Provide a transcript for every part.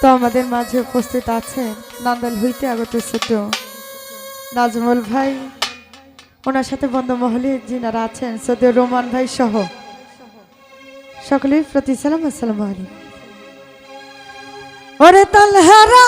তো আমাদের মাঝে উপস্থিত আছেন নান্দাল হইতে আগত ছোট নাজমল ভাই। ওনার সাথে বন্ধমহলে যিনারা আছেন সৌদি রোমান ভাই সহ। সকলেই প্রতি সালাম, আসসালাম আলাইকুম। ওরে তাল হারা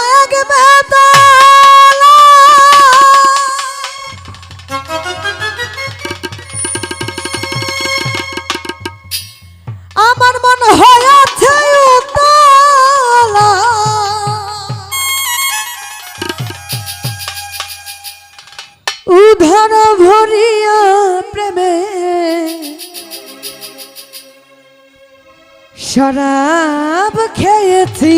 ভরিয়া প্রেমে শরাব খেয়েছি।